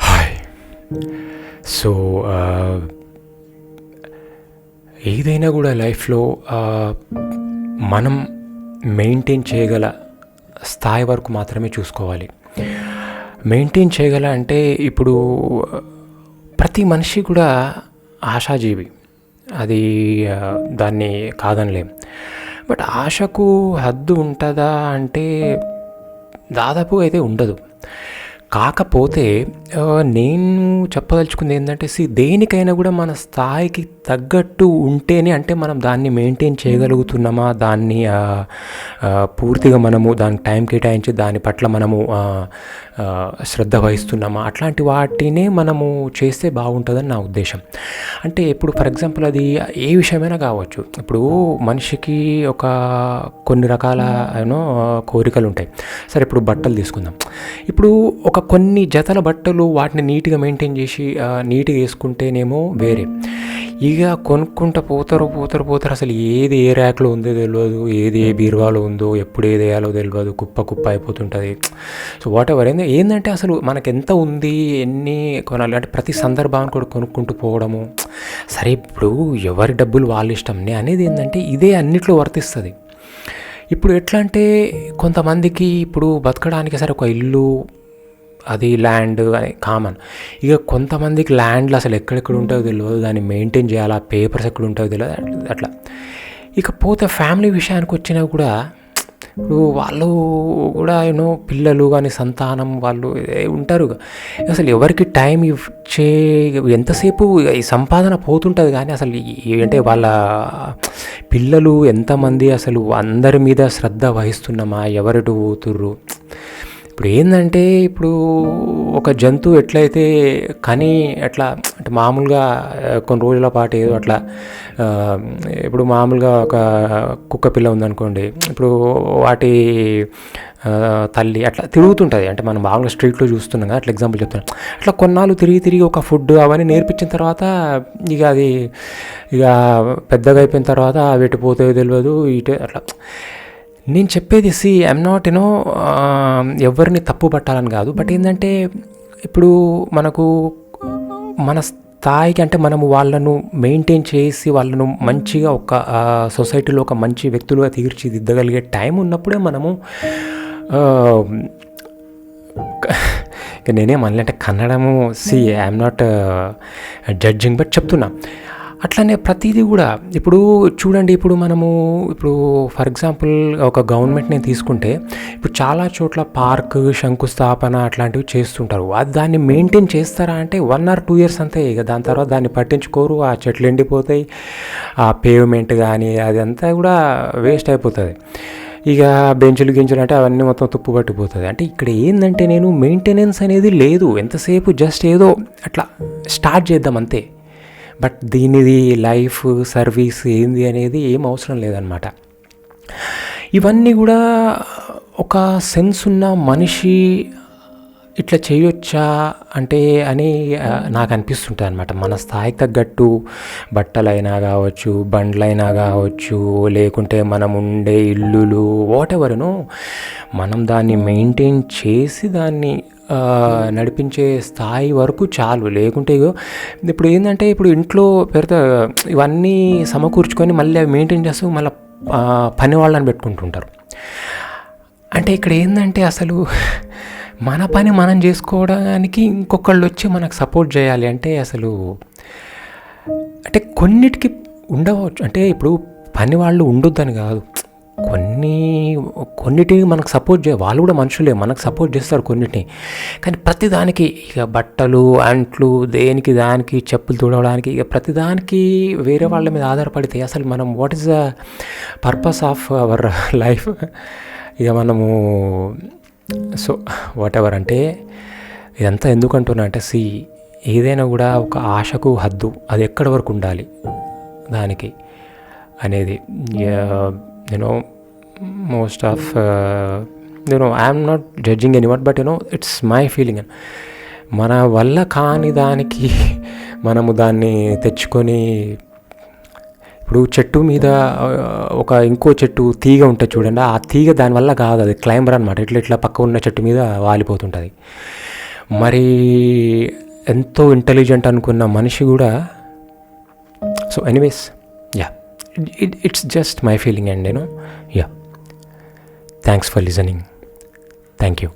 Hi so uh, ఏదైనా కూడా లైఫ్లో మనం మెయింటైన్ చేయగల స్థాయి వరకు మాత్రమే చూసుకోవాలి. మెయింటైన్ చేయగల అంటే ఇప్పుడు ప్రతి మనిషి కూడా ఆశాజీవి. అది దాన్ని కాదనిలేం. బట్ ఆశకు హద్దు ఉంటుందా అంటే దాదాపు అయితే ఉండదు. కాకపోతే నేను చెప్పదలుచుకుంది ఏంటంటే సి దేనికైనా కూడా మన స్థాయికి తగ్గట్టు ఉంటేనే అంటే మనం దాన్ని మెయింటైన్ చేయగలుగుతున్నామా దాన్ని పూర్తిగా మనము దానికి టైం కేటాయించి దాని పట్ల మనము శ్రద్ధ వహిస్తున్నామా అట్లాంటి వాటినే మనము చేస్తే బాగుంటుందని నా ఉద్దేశం. అంటే ఇప్పుడు ఫర్ ఎగ్జాంపుల్ అది ఏ విషయమైనా కావచ్చు. ఇప్పుడు మనిషికి ఒక కొన్ని రకాల యూనో కోరికలు ఉంటాయి సరే ఇప్పుడు బట్టలు తీసుకుందాం. ఇప్పుడు ఒక కొన్ని జతల బట్టలు వాటిని నీట్గా మెయింటైన్ చేసి నీట్గా వేసుకుంటేనేమో వేరే. ఇక కొనుక్కుంటూ పోతారు పోతారు పోతారు అసలు ఏది ఏ ర్యాక్లో ఉందో తెలియదు ఏది ఏ బీరువాలో ఉందో ఎప్పుడు ఏది వేయాలో తెలియదు కుప్ప కుప్ప అయిపోతుంటుంది. సో వాట్ ఎవర్ ఏంది ఏంటంటే అసలు మనకి ఎంత ఉంది ఎన్ని కొనాలి అంటే ప్రతి సందర్భాన్ని కూడా కొనుక్కుంటూ పోవడము. సరే ఇప్పుడు ఎవరి డబ్బులు వాళ్ళ ఇష్టంనే అనేది ఏంటంటే ఇదే అన్నిట్లో వర్తిస్తుంది. ఇప్పుడు ఎట్లా అంటే కొంతమందికి ఇప్పుడు బతకడానికి సరే ఒక ఇల్లు అది ల్యాండ్ అని కామన్. ఇక కొంతమందికి ల్యాండ్లు అసలు ఎక్కడెక్కడ ఉంటాయో తెలియదు దాన్ని మెయింటైన్ చేయాలి ఆ పేపర్స్ ఎక్కడ ఉంటాయో తెలియదు అట్లా- అట్లా. ఇకపోతే ఫ్యామిలీ విషయానికి వచ్చినా కూడా ఇప్పుడు వాళ్ళు కూడా యూనో పిల్లలు కానీ సంతానం వాళ్ళు ఉంటారు. అసలు ఎవరికి టైం ఇచ్చే ఎంతసేపు ఈ సంపాదన పోతుంటుంది కానీ అసలు అంటే వాళ్ళ పిల్లలు ఎంతమంది అసలు అందరి మీద శ్రద్ధ వహిస్తున్నామా ఎవరిటు పోతుర్రు? ఇప్పుడు ఏంటంటే ఇప్పుడు ఒక జంతువు ఎట్లయితే కని అట్లా అంటే మామూలుగా కొన్ని రోజుల పాటు ఏదో అట్లా ఇప్పుడు మామూలుగా ఒక కుక్క పిల్ల ఉందనుకోండి ఇప్పుడు వాటి తల్లి అట్లా తిరుగుతుంటుంది. అంటే మనం మామూలుగా స్ట్రీట్లో చూస్తున్నాం కదా అట్లా ఎగ్జాంపుల్ చెప్తాను. అట్లా కొన్నాళ్ళు తిరిగి తిరిగి ఒక ఫుడ్ అవన్నీ నేర్పించిన తర్వాత ఇక అది ఇక పెద్దగా అయిపోయిన తర్వాత అవి ఎటు పోతాయో తెలియదు ఇటు అట్లా. నేను చెప్పేది సి ఐఎమ్ నాట్ యూనో ఎవరిని తప్పు పట్టాలని కాదు. బట్ ఏంటంటే ఇప్పుడు మనకు మన స్థాయికి అంటే మనము వాళ్ళను మెయింటైన్ చేసి వాళ్ళను మంచిగా ఒక సొసైటీలో ఒక మంచి వ్యక్తులుగా తీర్చిదిద్దగలిగే టైం ఉన్నప్పుడే మనము నేనేం అనలేంటే కన్నడము see I'm not judging but చెప్తున్నా. అట్లనే ప్రతిదీ కూడా ఇప్పుడు చూడండి ఇప్పుడు మనము ఇప్పుడు ఫర్ ఎగ్జాంపుల్ ఒక గవర్నమెంట్ని తీసుకుంటే ఇప్పుడు చాలా చోట్ల పార్క్ శంకుస్థాపన అట్లాంటివి చేస్తుంటారు. అది దాన్ని మెయింటైన్ చేస్తారా అంటే వన్ ఆర్ టూ ఇయర్స్ అంతే ఇక దాని తర్వాత దాన్ని పట్టించుకోరు ఆ చెట్లు ఎండిపోతాయి ఆ పేవ్మెంట్ కానీ అదంతా కూడా వేస్ట్ అయిపోతుంది. ఇక బెంచులు గించులు అంటే అవన్నీ మొత్తం తుప్పు పట్టిపోతుంది. అంటే ఇక్కడ ఏంటంటే నేను మెయింటెనెన్స్ అనేది లేదు ఎంతసేపు జస్ట్ ఏదో అట్లా స్టార్ట్ చేద్దాం అంతే. బట్ దీనిది లైఫ్ సర్వీస్ ఏంది అనేది ఏం అవసరం లేదనమాట ఇవన్నీ కూడా ఒక సెన్స్ ఉన్న మనిషి ఇట్లా చేయొచ్చా అంటే అని నాకు అనిపిస్తుంటుంది అనమాట మన స్థాయికి తగ్గట్టు బట్టలైనా కావచ్చు బండ్లైనా కావచ్చు లేకుంటే మనం ఉండే ఇల్లులు వాట్ ఎవరను మనం దాన్ని మెయింటైన్ చేసి దాన్ని నడిపించే స్థాయి వరకు చాలు. లేకుంటే ఇప్పుడు ఏంటంటే ఇప్పుడు ఇంట్లో పెద్ద ఇవన్నీ సమకూర్చుకొని మళ్ళీ అవి మెయింటైన్ చేస్తూ మళ్ళీ పని వాళ్ళని పెట్టుకుంటుంటారు. అంటే ఇక్కడ ఏంటంటే అసలు మన పని మనం చేసుకోవడానికి ఇంకొకళ్ళు వచ్చి మనకు సపోర్ట్ చేయాలి అంటే అసలు అంటే కొన్నిటికి ఉండవచ్చు. అంటే ఇప్పుడు పని వాళ్ళు ఉండొద్దని కాదు. కొన్ని కొన్నిటిని మనకు సపోర్ట్ చేయ వాళ్ళు కూడా మనుషులే మనకు సపోర్ట్ చేస్తారు కొన్నిటిని. కానీ ప్రతిదానికి ఇక బట్టలు అంట్లు దేనికి దానికి చెప్పులు తుడవడానికి ఇక ప్రతిదానికి వేరే వాళ్ళ మీద ఆధారపడితే అసలు మనం what is the purpose of our life ఇక మనము సో వాట్ ఎవర్ అంటే ఇదంతా ఎందుకు అంటున్నా అంటే సి ఏదైనా కూడా ఒక ఆశకు హద్దు అది ఎక్కడి వరకు ఉండాలి దానికి అనేది. You know most of you know I'm not judging any what but you know it's my feeling మన వల్ల కాని దానికి మనము దాన్ని తెచ్చుకొని ఇప్పుడు చెట్టు మీద ఒక ఇంకో చెట్టు తీగ ఉంటుంది చూడండి ఆ తీగ దానివల్ల కాదు అది క్లైంబర్ అనమాట ఇట్లా ఇట్లా పక్క ఉన్న చెట్టు మీద వాలిపోతుంటుంది. మరి ఎంతో ఇంటెలిజెంట్ అనుకున్న మనిషి కూడా so anyways yeah it it's just my feeling and నేను yeah thanks for listening thank you